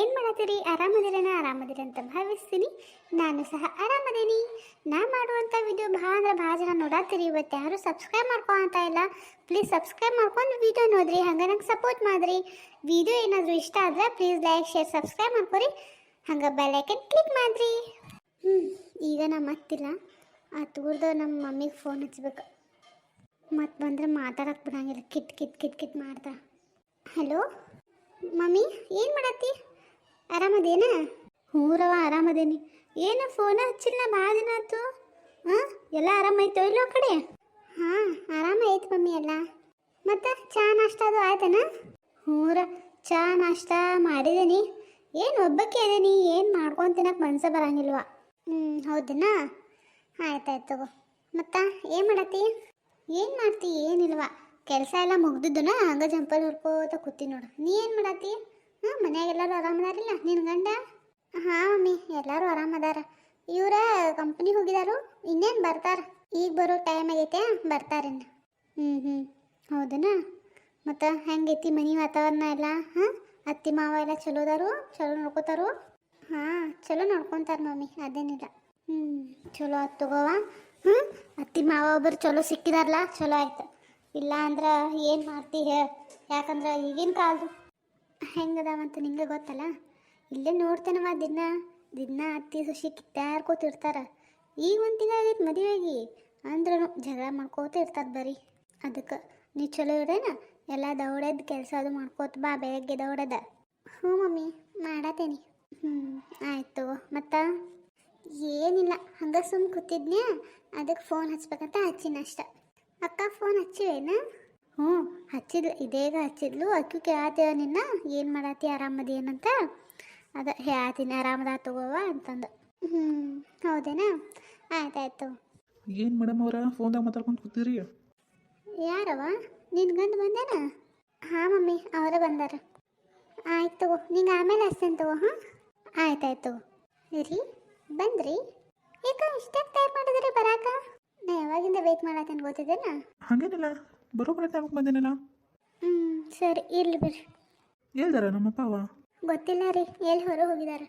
ಏನು ಮಾಡತ್ತೀರಿ ಆರಾಮದಿರೇನ? ಆರಾಮದಿರ ಅಂತ ಭಾವಿಸ್ತೀನಿ. ನಾನು ಸಹ ಆರಾಮದೇನಿ. ನಾ ಮಾಡುವಂಥ ವಿಡಿಯೋ ಭಾಳ ಅಂದ್ರೆ ಭಾಳ ಜನ ನೋಡತ್ತೀರಿ ಇವತ್ತು ಯಾರು ಸಬ್ಸ್ಕ್ರೈಬ್ ಮಾಡ್ಕೊಳ್ತಾ ಇಲ್ಲ. ಪ್ಲೀಸ್ ಸಬ್ಸ್ಕ್ರೈಬ್ ಮಾಡ್ಕೊಂಡು ವಿಡಿಯೋ ನೋಡ್ರಿ. ಹಂಗೆ ನಂಗೆ ಸಪೋರ್ಟ್ ಮಾಡಿರಿ. ವಿಡಿಯೋ ಏನಾದರೂ ಇಷ್ಟ ಆದ್ರೆ ಪ್ಲೀಸ್ ಲೈಕ್ ಶೇರ್ ಸಬ್ಸ್ಕ್ರೈಬ್ ಮಾಡ್ಕೊರಿ. ಹಂಗೆ ಬೆಲ್ಲೈಕನ್ ಕ್ಲಿಕ್ ಮಾಡಿರಿ. ಹ್ಞೂ ಈಗ ನಾ ಮತ್ತಿಲ್ಲ ಆ ತೂರ್ದು ನಮ್ಮ ಮಮ್ಮಿಗೆ ಫೋನ್ ಹಚ್ಬೇಕು. ಮತ್ತೆ ಬಂದ್ರೆ ಮಾತಾಡಕ್ಕೆ ಬಿಡಂಗಿಲ್ಲ. ಕಿತ್ ಕಿತ್ ಕಿತ್ ಕಿತ್ ಮಾಡ್ದ ಹಲೋ ಮಮ್ಮಿ, ಏನು ಮಾಡತ್ತಿ ಆರಾಮದೇನ? ಹೂರವ ರವ ಆರಾಮದೇನಿ. ಏನು ಫೋನ ಹಚ್ಚಿಲ್ಲ ಭಾಳ ದಿನ ಆಯ್ತು. ಹಾಂ ಎಲ್ಲ ಆರಾಮೈತೋ ಇಲ್ಲೋ ಕಡೆ? ಹಾಂ ಐತ್ ಮಮ್ಮಿ ಎಲ್ಲ. ಮತ್ತು ಚಾ ನಾಷ್ಟ ಅದು ಆಯ್ತನ? ಹೂರ ಚಾ ನಾಷ್ಟ ಮಾಡಿದೇನಿ. ಏನು ಒಬ್ಬಕ್ಕೆ ಅದೇನಿ ಏನು ಮಾಡ್ಕೊಂಡು ತಿನ್ನಕ್ಕೆ ಮನ್ಸ ಬರಂಗಿಲ್ವ. ಹ್ಞೂ ಹೌದನಾ? ಆಯ್ತಾಯ್ತು ತಗೋ. ಮತ್ತ ಏನು ಮಾಡತ್ತಿ? ಏನು ಮಾಡ್ತಿ ಏನಿಲ್ವಾ. ಕೆಲಸ ಎಲ್ಲ ಮುಗ್ದಿದ್ದನ ಹಂಗ ಜಂಪಲ್ ಹುರ್ಕೋತ ಕೂತಿ ನೋಡು. ನೀ ಏನು ಮಾಡತ್ತಿ? ಹಾಂ ಮನ್ಯಾಗ ಎಲ್ಲರೂ ಆರಾಮದಾರಿಲ್ಲ ನಿನ್ನ ಗಂಡ? ಹಾಂ, ಮಮ್ಮಿ, ಎಲ್ಲರೂ ಆರಾಮದಾರ ಇವ್ರ ಕಂಪ್ನಿಗೆ ಹೋಗಿದಾರು, ಇನ್ನೇನು ಬರ್ತಾರ? ಈಗ ಬರೋ ಟೈಮ್ ಆಗೈತೆ ಬರ್ತಾರಿನ್ನ ಹ್ಞೂ ಹ್ಞೂ. ಹೌದನಾ? ಮತ್ತು ಹೆಂಗೈತಿ ಮನೆ ವಾತಾವರಣ ಎಲ್ಲ? ಹಾಂ? ಅತ್ತಿ, ಮಾವ ಎಲ್ಲ ಚಲೋ ಅದಾರು? ಚಲೋ ನೋಡ್ಕೋತಾರು? ಹಾಂ, ಚಲೋ ನೋಡ್ಕೊತಾರ ಮಮ್ಮಿ, ಅದೇನಿಲ್ಲ. ಹ್ಞೂ, ಚಲೋ ಆಯ್ತು ತಗೋವ ಹ್ಞೂ, ಅತ್ತಿ, ಮಾವ ಒಬ್ಬರು ಚಲೋ ಸಿಕ್ಕಿದಾರಲ್ಲ ಚಲೋ ಆಯ್ತು. ಇಲ್ಲ ಅಂದ್ರೆ ಏನು ಮಾಡ್ತಿ ಹೇಳ. ಯಾಕಂದ್ರೆ ಈಗಿನ ಕಾಲದು ಹೆಂಗದಾವಂತ ನಿಂಗೆ ಗೊತ್ತಲ್ಲ? ಇಲ್ಲೇ ನೋಡ್ತೇನವ ದಿನ. ದಿನ ಅತ್ತಿ ಸುಶಿ ಕೂತಿರ್ತಾರ ಈಗ ಒಂದು ತಿಂಗಳಾಗೈತೆ ಮದುವೆಯಾಗಿ ಅಂದ್ರೂ ಜಗಳ ಮಾಡ್ಕೋತ ಇರ್ತಾರೆ ಬರೀ. ಅದಕ್ಕೆ ನೀ ಚಲೋ ಇರೇನ? ಎಲ್ಲ ದೌಡದ ಕೆಲಸ ಅದು ಮಾಡ್ಕೋತ ಬಾ ಬೆಳಗ್ಗೆ ದೌಡದ ಹ್ಞೂ ಮಮ್ಮಿ ಮಾಡತ್ತೇನಿ ಹ್ಞೂ ಆಯ್ತು ಮತ್ತು? ಏನಿಲ್ಲ, ಹಂಗೆ ಸುಮ್ ಕೂತಿದ್ನ್ಯಾ? ಅದಕ್ಕೆ ಫೋನ್ ಹಚ್ಬೇಕಂತ ಹಚ್ಚಿನ ಅಷ್ಟ. ಅಕ್ಕ ಫೋನ್ ಹಚ್ಚಿವೇನ? ಹ್ಞೂ ಹಚ್ಚಿದ್ಲು ಇದೇಗ ಹಚ್ಚಿದ್ಲು ಅಕ್ಕಿ ಕೇಳತ್ತೇವ ನಿನ್ನ ಏನು ಮಾಡತ್ತಿ ಆರಾಮದಿ ಏನಂತ? ಅದ ಹೇಳ್ತೀನಿ ಆರಾಮದ ತಗೋವ ಅಂತಂದು. ಹ್ಞೂ ಹೌದೇನಾ? ಆಯ್ತಾಯ್ತು. ಏನು ಮೇಡಮ್ ಅವರ ಫೋನ್ದಾಗ ಮಾತಾಡ್ಕೊಂಡು ಕೂತೀರಿ ಯಾರವ? ನಿನ್ನ ಗಂಡು ಬಂದೇನ? ಹಾಂ ಮಮ್ಮಿ ಅವರೇ ಬಂದಾರ. ಆಯ್ತು ತಗೋ ನಿಂಗೆ ಆಮೇಲೆ ಹಚ್ತೇನೆ ತಗೋ ಹಾಂ ಆಯ್ತಾಯ್ತು. ರೀ ಬಂದ್ರಿ. ಏಕ ಇಷ್ಟಾಗಿ ಟೈಮ್ ಮಾಡಿದ್ರಿ ಬರಾಕ? ನಾ ಯಾವಾಗಿಂದ ವೇಟ್ ಮಾಡತ್ತೇನೆ ಗೊತ್ತಿದ್ದೇನಾ ಹಾಗೇನಿಲ್ಲ. ಬರೋಬರ ಟೈಮಿಗೆ ಬಂದೇನಲ್ಲ? ಹ್ಞೂ ಸರಿ ಇರ್ಲಿ ಬಿಡ್ರಿ. ಹೇಳ್ದಾರ ನಮ್ಮಪ್ಪ ಅವ? ಗೊತ್ತಿಲ್ಲ ರೀ ಎಲ್ಲಿ ಹೊರ ಹೋಗಿದಾರ?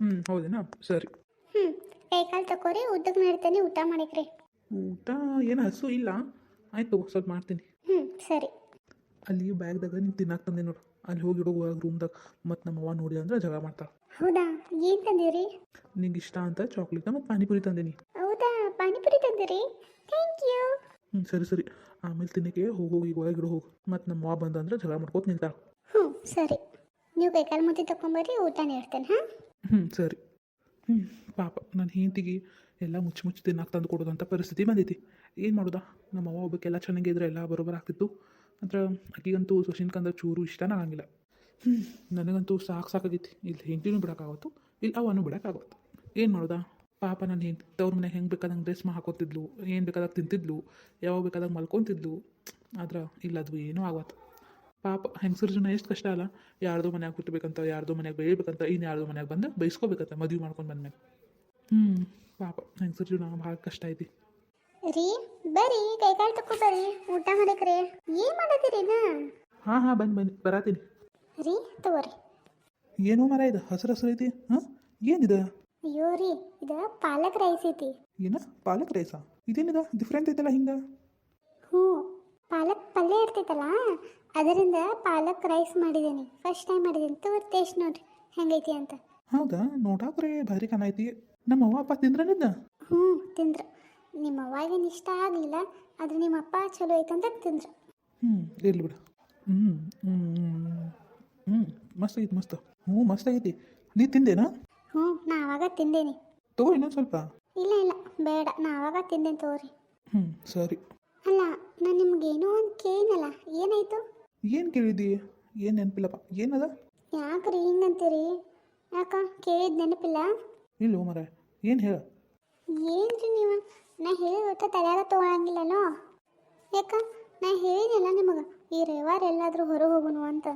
ಹ್ಞೂ ಹೌದೇನಾ ಸರಿ. ಹ್ಞೂ ಕೈಕಾಲು ತಕೋರಿ ಉದ್ದಕ್ಕೆ ಮಾಡ್ತೇನೆ ಊಟ ಮಾಡಿಕ್ರಿ ಊಟ ಏನು ಹಸು ಇಲ್ಲ? ಆಯ್ತು ಸ್ವಲ್ಪ ಮಾಡ್ತೀನಿ. ಹ್ಞೂ ಸರಿ. ಅಲ್ಲಿ ಬ್ಯಾಗ್ದಾಗ ನೀನು ತಿನ್ನಾಕ ತಂದೆ ನೋಡು. ಅಲ್ಲಿ ಹೋಗಿ ಹುಡುಗ ರೂಮ್ದಾಗ ಮತ್ತು ನಮ್ಮ ಅವ್ವ ನೋಡಿ ಅಂದ್ರೆ ಜಗಳ ಮಾಡ್ತಾಳೆ. ಹೌದಾ ಏನು ತಂದಿರಿ? ನಿಂಗೆ ಇಷ್ಟ ಅಂತ ಚಾಕ್ಲೇಟ್ ಮತ್ತು ಪಾನಿಪುರಿ ತಂದೀನಿ. ಹೌದಾ ಪಾನಿಪುರಿ ತಂದಿರಿ? ಥ್ಯಾಂಕ್ ಯು ಹ್ಞೂ ಸರಿ ಸರಿ. ಆಮೇಲೆ ತಿನ್ನಕ್ಕೆ ಹೋಗಿ ಹೋಗಿ ಈಗ ಒಳಗಿಡು ಹೋಗು. ಮತ್ತು ನಮ್ಮ ಅವ್ವ ಬಂದಂದ್ರೆ ಜಗಳ ಮಾಡ್ಕೋತ ನಿಂತಾಳ ಹ್ಞೂ ಸರಿ. ನೀವು ಕೈಕಾಲು ಮುದ್ದೆ ತೊಗೊಂಬರ್ರಿ ಊಟ ನೀಡ್ತೇನೆ ಹಾಂ? ಹ್ಞೂ ಸರಿ. ಹ್ಞೂ ಪಾಪ ನನ್ನ ಹೆಂಡತಿಗೆ ಎಲ್ಲ ಮುಚ್ಚಿ ಮುಚ್ಚಿ ತಿನ್ನಕ್ಕೆ ತಂದು ಕೊಡೋದಂಥ ಪರಿಸ್ಥಿತಿ ಬಂದೈತಿ. ಏನು ಮಾಡೋದಾ? ನಮ್ಮ ಅವ್ವ ಒಬ್ಬಕ್ಕೆಲ್ಲ ಚೆನ್ನಾಗಿದ್ರೆ ಎಲ್ಲ ಬರೋಬರ ಆಗ್ತಿತ್ತು. ಅಂದ್ರೆ ಆಕಿಗಂತೂ ಸುಶೀನ್ಕಂದ್ರೆ ಚೂರು ಇಷ್ಟನೇ ಆಗಂಗಿಲ್ಲ. ಹ್ಞೂ ನನಗಂತೂ ಸಾಕು ಸಾಕಾಗಿತ್ತು ಇಲ್ಲಿ ಹೆಂಡತಿನೂ ಬಿಡೋಕ್ಕಾಗತ್ತು ಇಲ್ಲಿ ಅವನು ಬಿಡೋಕ್ಕಾಗತ್ತು ಏನು ಮಾಡೋದಾ? ಪಾಪ ನನ್ನ ಹೆಂಡತಿ ತವ್ರ ಮನೆಗೆ ಹೆಂಗೆ ಬೇಕಾದಂಗೆ ಡ್ರೆಸ್ ಮಾ ಹಾಕೋತಿದ್ಲು ಏನು ಬೇಕಾದಾಗ ತಿಂತಿದ್ಲು ಯಾವಾಗ ಬೇಕಾದಾಗ ಮಲ್ಕೊತಿದ್ಲು ಆದ್ರೆ ಇಲ್ಲ ಅದು ಏನೂ ಆಗತ್ತು ಪಾಪ ಹೆಂಗಸರ ಜನ ಎಷ್ಟು ಕಷ್ಟ ಅಲ್ಲ ಯಾರ್ದೋ ಮನ್ಯಾಗ ಹುಟ್ಟಬೇಕಂತ ಯಾರ್ದೋ ಮನ್ಯಾಗ ಬೇಯಬೇಕಂತ ಇನ್ನು ಯಾರ್ದೋ ಮನ್ಯಾಗ ಬಂದು ಬೈಸ್ಕೋಬೇಕಂತ ಮದುವೆ ಮಾಡ್ಕೊಂಡು ಬಂದ್ಮೇಲೆ ಹ್ಞೂ ಪಾಪ ಹೆಂಗಸರ ಜೀವನ ಭಾಳ ಕಷ್ಟ ಐತಿ. ರೀ ಬರ್ರಿ ಕೈಕಾಲು ತಕೊ ಬರ್ರಿ ಊಟ ಮಾಡಕ್ರಿ ಏನು ಮಾಡತ್ತೀರಿ ಹಾಂ ಹಾಂ ಬನ್ನಿ ಬನ್ನಿ ಬರಾತೀನಿ. ರೀ ತಗೋರಿ. ಏನೋ ಮರ ಇದು ಹಸಿರು ಹಸಿರು ಐತಿ ಹಾಂ? ಏನಿದೆ? ಅಯ್ಯೋ ರೀ ಇದು ಪಾಲಕ್ ರೈಸ್ ಐತಿ. ಏನ ಪಾಲಕ್ ರೈಸಾ ಇದೇನಿದ ಡಿಫ್ರೆಂಟ್ ಐತಲ್ಲ ಹಿಂಗ? ಹ್ಞೂ ಪಾಲಕ್ ಪಲ್ಯ ಇರ್ತೈತಲ್ಲ ಅದರಿಂದ ಪಾಲಕ್ ರೈಸ್ ಮಾಡಿದ್ದೀನಿ ಫಸ್ಟ್ ಟೈಮ್ ಮಾಡಿದ್ದೀನಿ ತೋರ್ ಟೇಸ್ಟ್ ನೋಡ್ರಿ ಹೆಂಗೈತಿ ಅಂತ. ಹೌದಾ? ನೋಡಾಕ್ರೆ ಭಾರಿ ಕಾಣೈತಿ ನಮ್ಮ ಅವ್ವ ಅಪ್ಪ ತಿಂದ್ರನಿದ್ದ ಹ್ಞೂ ತಿಂದ್ರ. ನಿಮ್ಮ ಅವ್ವಾಗೇನು ಇಷ್ಟ ಆಗಲಿಲ್ಲ ಆದ್ರೆ ನಿಮ್ಮ ಅಪ್ಪ ಚಲೋ ಐತಂತ ತಿಂದ್ರು. ಹ್ಞೂ ಇರ್ಲಿ ಬಿಡು. ಹ್ಞೂ ಹ್ಞೂ ಹ್ಞೂ ಮಸ್ತ್ ಐತಿ ಮಸ್ತ್. ಹ್ಞೂ ಮಸ್ತ್ ಐತಿ ನೀ ತಿಂದೇನಾ? ಹ್ಞೂ ನಾ ಆವಾಗ ತಿಂದೇನಿ. ತಗೋ ಇನ್ನೊಂದು ಸ್ವಲ್ಪ. ಇಲ್ಲ ಇಲ್ಲ ಬೇಡ ನಾ ಆವಾಗ ತಿಂದೇನೆ ತಗೋರಿ. ಹ್ಞೂ ಸರಿ. ಅಲ್ಲ ನಾನು ನಿಮ್ಗೇನೋ ಒಂದು ಕೇಳಿನಲ್ಲ ಏನಾಯ್ತು? ಏನು ಕೇಳಿದಿ ಏನು ನೆನಪಿಲ್ಲಪ್ಪ ಏನದ? ಯಾಕ್ರಿ ಹಿಂಗಂತೀರಿ ಯಾಕ ಕೇಳಿದ ನೆನಪಿಲ್ಲ? ಇಲ್ಲೋ ಮರ ಏನು ಹೇಳ? ಏನ್ರಿ ನೀವು? ನಾ ಹೇಳಿದ ಒಟ್ಟು ತಲೆಯಾಗ ತೊಗೊಳಂಗಿಲ್ಲನೋ? ಯಾಕ ನಾ ಹೇಳಿನಲ್ಲ ನಿಮಗೆ ಈ ರವಿವಾರ ಎಲ್ಲಾದರೂ ಹೊರಗೆ ಹೋಗುನು ಅಂತ.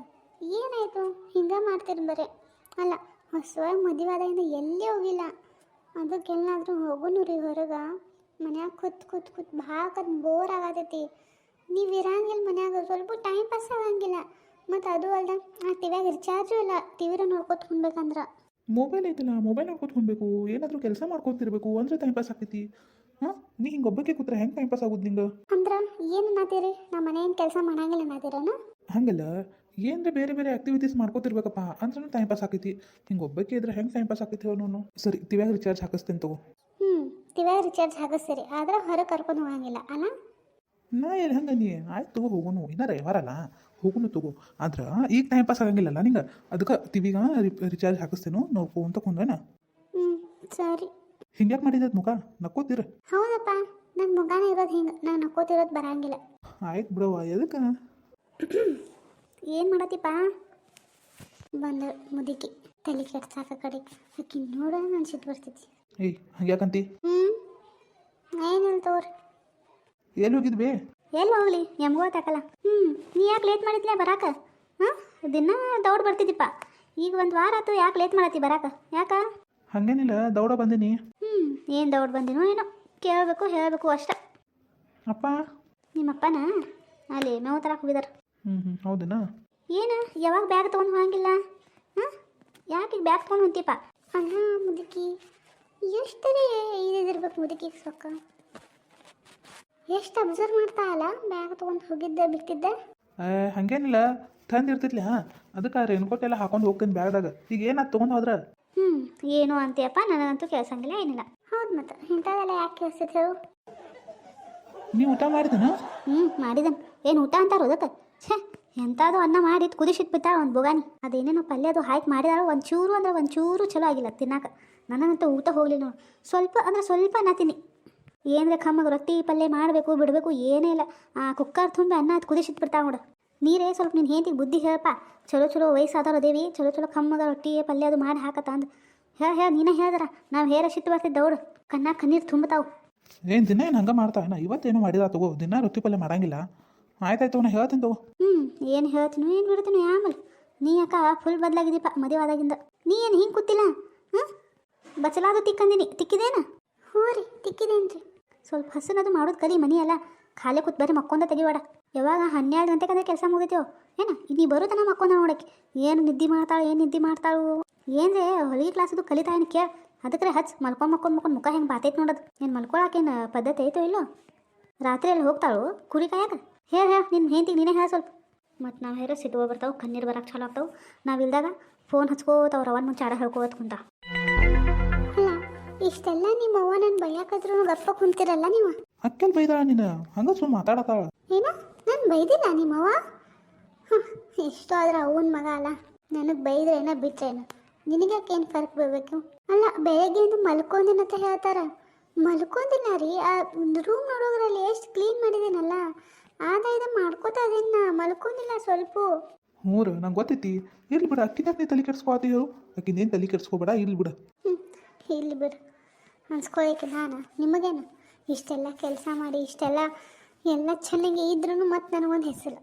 ಏನಾಯ್ತು? ಹಿಂಗೆ ಮಾಡ್ತೀರಿ ಬರೀ. ಅಲ್ಲ ಹೊಸವಾಗಿ ಏನು ಎಲ್ಲಿ ಹೋಗಿಲ್ಲ. ಅದಕ್ಕೆಲ್ಲಾದರೂ ಹೋಗೋನು ರೀ ಹೊರಗೆ. ಮನ್ಯಾಗ ಕೂತ್ ಕೂತ್ ಕೂತ್ ಭಾಳ ಕತ್ ಬೋರ್ ಆಗತೈತಿ. ನೀವು ಇರಂಗಿಲ್ಲ ಮನ್ಯಾಗ ಸ್ವಲ್ಪ ಟೈಮ್ ಪಾಸ್ ಆಗಂಗಿಲ್ಲ. ಮತ್ತು ಅದು ಅಲ್ದ ಆ ಟಿವ್ಯಾಗ ರಿಚಾರ್ಜು ಇಲ್ಲ. ಟಿವಿರ ನೋಡ್ಕೊತ ಕುಣ್ಬೇಕಂದ್ರೆ. ಮೊಬೈಲ್ ಐತಲ್ಲ ಮೊಬೈಲ್ ನೋಡ್ಕೊತ ಹೊಂಬೇಕು ಏನಾದರೂ ಕೆಲಸ ಮಾಡ್ಕೊತಿರ್ಬೇಕು ಅಂದ್ರೆ ಟೈಮ್ ಪಾಸ್ ಆಗ್ತೈತಿ. ಹಾಂ ನೀ ಹಿಂಗೆ ಒಬ್ಬಕ್ಕೆ ಕೂತ್ರೆ ಹೆಂಗೆ ಟೈಮ್ ಪಾಸ್ ಆಗುದು ನಿಂಗೆ? ಅಂದ್ರೆ ಏನು ಅನ್ನತ್ತೀರಿ ನಮ್ಮ ಮನೇನು ಕೆಲಸ ಮಾಡಂಗಿಲ್ಲ ಅನ್ನತ್ತೀರೇನು ಹಂಗಲ್ಲ. ಏನರ ಬೇರೆ ಬೇರೆ ಆಕ್ಟಿವಿಟೀಸ್ ಮಾಡ್ಕೋತಿರ್ಬೇಕಪ್ಪ? ಅಂದ್ರೂ ಟೈಮ್ ಪಾಸ್ ಆಕೈತಿ. ಹಿಂಗೆ ಒಬ್ಬಕ್ಕೆ ಇದ್ರೆ ಹೆಂಗೆ ಟೈಮ್ ಪಾಸ್ ಆಕೈತಿ ಅವನು ಸರಿ ತಿವ್ಯಾಗ ರಿಚಾರ್ಜ್ ಹಾಕಿಸ್ತೇನೆ ತಗೋ. ಹ್ಞೂ ಟಿವ್ಯಾಗ ರಿಚಾರ್ಜ್ ಹಾಕಿಸ್ತೀರಿ. ಆದ್ರೆ ಹೊರಗೆ ಕರ್ಕೊಂಡು ಹೋಗಂಗಿಲ್ಲ ಅಲ್ಲ ನಾ ಏನು ಹಂಗೆ ನೀ? ಆಯ್ತು ತಗೋ ಹೋಗೋನು. ಇನ್ನ ರವಿವಾರಲ್ಲ ಹೋಗುನು ತಗೋ. ಆದ್ರೆ ಈಗ ಟೈಮ್ ಪಾಸ್ ಆಗಂಗಿಲ್ಲಲ್ಲ ನಿಂಗೆ? ಅದಕ್ಕೆ ಟಿವಿಗ ರಿಚಾರ್ಜ್ ಹಾಕಿಸ್ತೇನು? ನೋಡ್ಕೊಂತ ಕುಂದ್ರೇನ ಹ್ಞೂ ಸರಿ. ಹಿಂಗ್ಯಾಕೆ ಮಾಡಿದ ಮುಖ? ನಕ್ಕೋತೀರ? ಹೌದಪ್ಪ. ನನ್ನ ಮುಖಾನೇ ಇರೋದು ಹಿಂಗೆ. ನಾನು ನಕ್ಕೋತಿರೋದು ಬರಂಗಿಲ್ಲ. ಆಯ್ತು ಬಿಡವ್ವ ಎದಕ್ಕೆ? ಏನು ಮಾಡತ್ತಿಪ್ಪ? ಬಂದ ಮುದುಕಿ. ತಲೆ ಕೆಡ್ಸಾಕ ಕಡೆ. ಆಕಿ ನೋಡ ನಾನು ಬರ್ತೈತಿ. ಏಯ್ ಹಂಗ್ಯಾಕಂತಿ? ಹ್ಞೂ ಏನಿಲ್ಲ ತಗೋರಿ. ಎಲ್ಲಿ ಹೋಗಿದ್ವಿ ಎಲ್ಲಿ ಹೋಗ್ಲಿ? ಎಮ್ಗೋ ತಕಲ ಹ್ಞೂ ನೀ ಯಾಕೆ ಲೇಟ್ ಮಾಡಿದ್ಲೆ ಬರಾಕ? ಹಾಂ? ದಿನ ದೌಡ್ ಬರ್ತಿದ್ದಿಪ್ಪ. ಈಗ ಒಂದು ವಾರ ಆತು ಯಾಕೆ ಲೇಟ್ ಮಾಡತ್ತಿ ಬರಾಕ? ಯಾಕ? ಹಂಗೇನಿಲ್ಲ ದೌಡ ಬಂದಿನಿ. ಹ್ಞೂ ಏನು ದೌಡ್ ಬಂದಿನೋ ಏನೋ. ಕೇಳಬೇಕು ಹೇಳಬೇಕು ಅಷ್ಟ. ಅಪ್ಪ? ನಿಮ್ಮಪ್ಪನ? ಅಲ್ಲಿ ಮೇವು ತರಕ್ಕೆ ಹೋಗಿದಾರ. ಹ್ಞೂ ಹ್ಞೂ ಹೌದನಾ? ಏನು? ಯಾವಾಗ ಬ್ಯಾಗ್ ತೊಗೊಂಡು ಹೋಗಂಗಿಲ್ಲ? ಹಾಂ? ಯಾಕೆ ಈಗ ಬ್ಯಾಗ್ ತೊಗೊಂಡು ಹೊಂತೀಪ ಅಣ್ಣ ಮುದುಕಿ. ಎಷ್ಟರೇ ಇದಿರ್ಬೇಕು ಮುದುಕಿ ಸೊಕ್ಕ? ಎಷ್ಟು ಅಬ್ಸರ್ವ್ ಮಾಡ್ತಾ ಅಲ್ಲ? ಬ್ಯಾಗ್ ತೊಗೊಂಡು ಹೋಗಿದ್ದೆ ಬಿಟ್ಟಿದ್ದೆ. ಏ ಹಂಗೇನಿಲ್ಲ. ತಂದು ಇರ್ತಿತ್ಲಿ ಹಾಂ. ಅದಕ್ಕೆ ರೇನ್ಕೋಟ್ ಎಲ್ಲ ಹಾಕೊಂಡು ಹೋಗ್ತೀನಿ ಬ್ಯಾಗ್ದಾಗ. ಈಗ ಏನಾಯ್ತು ತೊಗೊಂಡು ಹೋದ್ರ? ಹ್ಞೂ ಏನು ಅಂತೀಯಪ್ಪ? ನನಗಂತೂ ಕೇಳ್ಸಂಗಿಲ್ಲ ಏನಿಲ್ಲ. ಹೌದು ಮತ್ತೆ. ಇಂಥದೆಲ್ಲ ಯಾಕೆ ಕೇಳಿಸ್ತೈತೆ ಹೇಳು ನೀವು ಊಟ ಮಾಡಿದನ ಹ್ಞೂ ಮಾಡಿದನ್. ಏನು ಊಟ ಅಂತಾರ ಅದಕ್ಕೆ? ಛೇ ಎಂಥದ್ದು ಅನ್ನ ಮಾಡಿ ಕುದಿಸಿಟ್ಬಿಟ್ಟ ಒಂದು ಬುಗಾನಿ. ಅದೇನೇನೋ ಪಲ್ಯ ಅದು ಹಾಕಿ ಮಾಡಿದಾರ ಒಂದು ಚೂರು ಅಂದ್ರೆ ಒಂದು ಚೂರು ಚಲೋ ಆಗಿಲ್ಲ ತಿನ್ನಾಕ. ನನಗಂತೂ ಊಟ ಹೋಗಲಿ ನೋಡಿ. ಸ್ವಲ್ಪ ಅಂದ್ರೆ ಸ್ವಲ್ಪ ಅನ್ನ ತಿನ್ನಿ. ಏನರ ಕಮ್ಮಗೆ ರೊಟ್ಟಿ ಪಲ್ಯ ಮಾಡಬೇಕು ಬಿಡಬೇಕು ಏನೇ ಇಲ್ಲ. ಆ ಕುಕ್ಕರ್ ತುಂಬಿ ಅನ್ನ ಅದು ಕುದಿಸಿಟ್ಟು ಬಿಡ್ತಾವ ನೋಡು. ನೀರೇ ಸ್ವಲ್ಪ ನಿನ್ನ ಹೆಂಡತಿಗೆ ಬುದ್ಧಿ ಹೇಳಪ್ಪ. ಚಲೋ ಚಲೋ ವಯಸ್ಸಾದವ್ರು ಅದೇವಿ. ಚಲೋ ಚಲೋ ಕಮ್ಮಗ ರೊಟ್ಟಿ ಪಲ್ಯ ಅದು ಮಾಡಿ ಹಾಕತ್ತ ಅಂದು. ಹೇಳ ಹೇಳ, ನೀನೇ ಹೇಳ್ದಾರ. ನಾವು ಹೇರ ಸಿಟ್ಟು ಬರ್ತಿದ್ದವ್ರು ದೌಡು. ಕಣ್ಣಾಗ ಕಣ್ಣೀರು ತುಂಬತಾವು. ಏನು ದಿನ ಏನು ಹಂಗೆ ಮಾಡ್ತಾ? ನಾ ಇವತ್ತೇನು ಮಾಡಿದ, ತಗೋ. ದಿನ ರೊಟ್ಟಿ ಪಲ್ಯ ಮಾಡಂಗಿಲ್ಲ. ಆಯ್ತಾಯ್ತು ನಾ ಹೇಳ್ತೀನಿ ತಗೋ. ಹ್ಞೂ ಏನು ಹೇಳ್ತೀನಿ, ಏನು ಬಿಡ್ತೀನಿ, ಆಮೇಲೆ. ನೀ ಅಕ್ಕ ಫುಲ್ ಬದಲಾಗಿದ್ದೀಪ ಮದುವೆ ಆದಾಗಿಂದ. ನೀ ಏನು ಹಿಂಗೆ ಕೂತಿಲ್ಲ? ಹಾಂ ಬಚಲಾದು ತಿಕ್ಕಂದಿನಿ ತಿಕ್ಕಿದೇನ ಹ್ಞೂ ರೀ ತಿಕ್ಕಿದೇನು ರೀ. ಸ್ವಲ್ಪ ಹಸನದು ಮಾಡೋದು ಕಲಿ ಮನಿ ಅಲ್ಲ, ಖಾಲಿ ಕೂತ್ ಬರೀ ಮಕ್ಕೊಂದ ತೆಗಿಬೇಡ. ಯಾವಾಗ ಹನ್ನೆರಡು ಗಂಟೆಗೆ ಅಂದ್ರೆ ಕೆಲಸ ಮುಗಿತೀವೋ ಏನ ನೀ ಬರೋತನ ಮಕ್ಕೊಂದ ನೋಡಕ್ಕೆ. ಏನು ನಿದ್ದೆ ಮಾಡ್ತಾಳು, ಏನು ನಿದ್ದೆ ಮಾಡ್ತಾಳು? ಏನ್ರಿ ಹೊಲಿಗೆ ಕ್ಲಾಸದು ಕಲಿತಾ ಏನು ಕೇಳ? ಅದಕ್ಕೆ ಹಚ್, ಮಲ್ಕೊಂಡು ಮಕ್ಕೊಂಡು ಮಕ್ಕೊಂಡು ಮುಖ ಹೆಂಗೆ ಬಾತೈತೆ ನೋಡೋದು. ಏನು ಮಲ್ಕೊಳಕೇನು ಪದ್ಧತಿ ಐತೋ ಇಲ್ಲೋ? ರಾತ್ರಿಯಲ್ಲಿ ಹೋಗ್ತಾಳು? ಕುರಿ ಕಾಯಾಕ? ಹೇಳ ಹೇಳ ನಿನ್ನ ಹೆಂಡತಿಗೆ ನೀನೇ ಹೇಳ ಸ್ವಲ್ಪ. ಮತ್ತು ನಾವು ಹೇಳೋ ಸಿಟ್ಟು ಬರ್ತಾವೆ ಕಣ್ಣೀರು ಬರಕ್ಕೆ ಚಾಲು ಆಗ್ತಾವೆ. ನಾವು ಇಲ್ದಾಗ ಫೋನ್ ಹಚ್ಕೋತಾವ್ರ ಅವನ್ ಮುಂಚೆ ಆಡ ಹೇಳ್ಕೋತ ಕುಂತ. ಅಲ್ಲ ಇಷ್ಟೆಲ್ಲ ನಿಮ್ಮ ಅವ್ವ ನನ್ನ ಬೈಯಾಕದ್ರು ಗಪ್ಪ ಕುಂತಿರಲ್ಲ ನೀವು? ಅಕ್ಕಲ್ ಬೈದಾಳ ನೀನು? ಹಂಗೆ ಸುಮ್ಮ ಮಾತಾಡತಾಳ ಏನು? ನಾನು ಬೈದಿಲ್ಲ ನಿಮ್ಮವ್ವ ಅವ್ವ? ಇಷ್ಟು ಆದ್ರೆ ಅವನ ಮಗ ಅಲ್ಲ. ನನಗೆ ಬೈದ್ರೇನ ಯಾಕೆ ನಿನಗ್ಯಾಕೇನು ಫರ್ಕ್ ಬರಬೇಕು? ಅಲ್ಲ ಬೆಳಗ್ಗೆಯಿಂದ ಮಲ್ಕೊಂಡಿನಂತ ಹೇಳ್ತಾರ. ಮಲ್ಕೊಂಡಿಲ್ಲ ರೀ? ಆ ರೂಮ್ ನೋಡೋದ್ರಲ್ಲಿ ಎಷ್ಟು ಕ್ಲೀನ್ ಮಾಡಿದ್ದೀನಲ್ಲ ಆದ ಇದು ಮಾಡ್ಕೋತಾ ಅದನ್ನ ಮಲ್ಕೊಂಡಿಲ್ಲ ಸ್ವಲ್ಪ. ಹ್ಞೂ ರೀ ನಂಗೆ ಗೊತ್ತೈತಿ. ಇರ್ಲಿ ಬಿಡು ಅಕ್ಕಿನಾಗ ನೀ ತಲೆ ಕೆಡ್ಸ್ಕೊತಿ ಹೇಳು ಅಕ್ಕಿನೇನು ತಲೆ ಕೆಡ್ಸ್ಕೊಬೇಡ ಇರ್ಲಿ ಬಿಡು. ಇಲ್ಲಿ ಬಿಡು. ಅನ್ಸ್ಕೊಳ್ಳೋಕೆ ನಾನು ನಿಮಗೇನು? ಇಷ್ಟೆಲ್ಲ ಕೆಲಸ ಮಾಡಿ ಇಷ್ಟೆಲ್ಲ ಎಲ್ಲ ಚೆನ್ನಾಗಿ ಇದ್ರೂ ಮತ್ತೆ ನನಗೊಂದು ಹೆಸರು.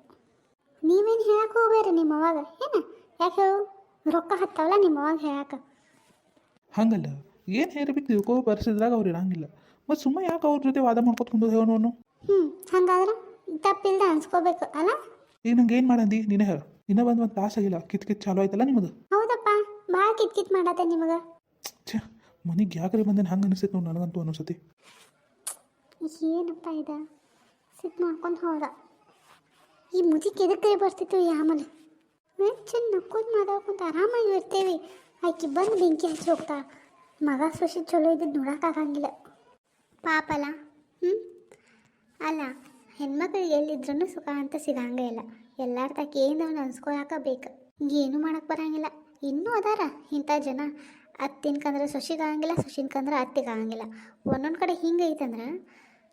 ನೀವೇನು ಹೇಳಕ್ಕೆ ಹೋಗ್ಬೇಡ್ರಿ ನಿಮ್ಮ ಅವಾಗ ಏನು? ಯಾಕೆ ಹೇಳು? ರೊಕ್ಕ ಹತ್ತವಲ್ಲ ನಿಮ್ಮ ಅವಾಗ ಹೇಳಕ್ಕೆ ಹಂಗಲ್ಲ ಏನು ಹೇರಬೇಕು ತಿಳ್ಕೋ ಪರಿಸಿದ್ರಾಗ ಅವ್ರು ಇರಂಗಿಲ್ಲ. ಮತ್ತು ಸುಮ್ಮನೆ ಯಾಕೆ ಅವ್ರ ಜೊತೆ ವಾದ ಮಾಡ್ಕೊತ ಕುಂದು ಹೇಳೋನು ಹ್ಞೂ ಹಂಗಾದ್ರೆ? ತಪ್ಪಿಲ್ದ ಅನ್ಸ್ಕೋಬೇಕು ಅಲ್ಲ? ಈಗ ನಂಗೆ ಏನು ಮಾಡಂದಿ? ನೀನೇ ಹೇಳು. ಇನ್ನ ಬಂದು ಒಂದು ತಾಸು ಆಗಿಲ್ಲ. ಕಿತ್ ಕಿತ್ ಚಾಲು ಆಯ್ತಲ್ಲ ನಿಮ್ಮದು ಹೌದಪ್ಪ. ಭಾಳ ಕಿತ್ ಕಿತ್ ಮಾಡತ್ತೆ ನಿಮಗ. ಛೇ ಮನೆಗೆ ಯಾಕ್ರಿ ಬಂದೇನು ಹಂಗೆ ಅನಿಸ್ತೈತೆ ನೋಡಿ ನನಗಂತೂ ಅನಿಸ್ತತಿ ಏನಪ್ಪ ಇದು? ಸಿಟ್ ಮಾಡ್ಕೊಂಡು ಹೋದ. ಈ ಮುದಿಗೆ ಎದಕ್ಕೆ ಬರ್ತಿತ್ತು ಈ ಆಮೇಲೆ. ಚೆನ್ನ ನಕ್ಕೋದು ಮಾತಾಡ್ಕೊಂತ ಆರಾಮಾಗಿ ಇರ್ತೇವೆ. ಆಕಿ ಬಂದು ಬೆಂಕಿ ಹಚ್ಚಿ ಹೋಗ್ತಾ. ಮಗ ಸುಶಿ ಚಲೋ ಇದ್ದದ್ದು ನೋಡೋಕ್ಕಾಗಂಗಿಲ್ಲ ಪಾಪಲ್ಲ ಹ್ಞೂ ಅಲ್ಲ ಹೆಣ್ಮಕ್ಳಿಗೆ ಎಲ್ಲಿದ್ರೂ ಸುಖ ಅಂತ ಸಿಗಂಗ ಇಲ್ಲ. ಎಲ್ಲಾರ ತಕ್ಕ ಅವ್ನು ಅನ್ಸ್ಕೊಳಕ ಬೇಕು ಏನೂ ಮಾಡಕ್ಕೆ ಬರಂಗಿಲ್ಲ. ಇನ್ನೂ ಅದಾರ ಇಂಥ ಜನ. ಅತ್ತಿನ್ಕಂದ್ರೆ ಸೊಸಿಗಾಗಂಗಿಲ್ಲ ಸೊಸಿನ್ಕಂದ್ರೆ ಅತ್ತಿಗಾಗಂಗಿಲ್ಲ ಒಂದೊಂದು ಕಡೆ ಹಿಂಗೆ ಐತಂದ್ರೆ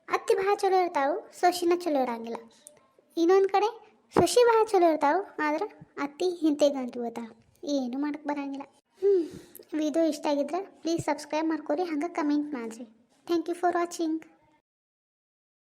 ಅತ್ತಿ ಭಾಳ ಚಲೋ ಇರ್ತಾವೆ, ಸೊಸಿನ ಚಲೋ ಇರಂಗಿಲ್ಲ. ಇನ್ನೊಂದು ಕಡೆ ಸೊಸಿ ಭಾಳ ಚಲೋ ಇರ್ತಾವೆ, ಆದ್ರೆ ಅತ್ತಿ ಹಿಂತೆ ಗಂಟು ಹೋಗ್ತಾವೆ ಏನೂ ಮಾಡಕ್ಕೆ ಬರಂಗಿಲ್ಲ. ಹ್ಞೂ ವಿಡಿಯೋ ಇಷ್ಟ ಆಗಿದ್ರೆ ಪ್ಲೀಸ್ ಸಬ್ಸ್ಕ್ರೈಬ್ ಮಾಡ್ಕೊರಿ, ಹಂಗೆ ಕಮೆಂಟ್ ಮಾಡಿರಿ. Thank you for watching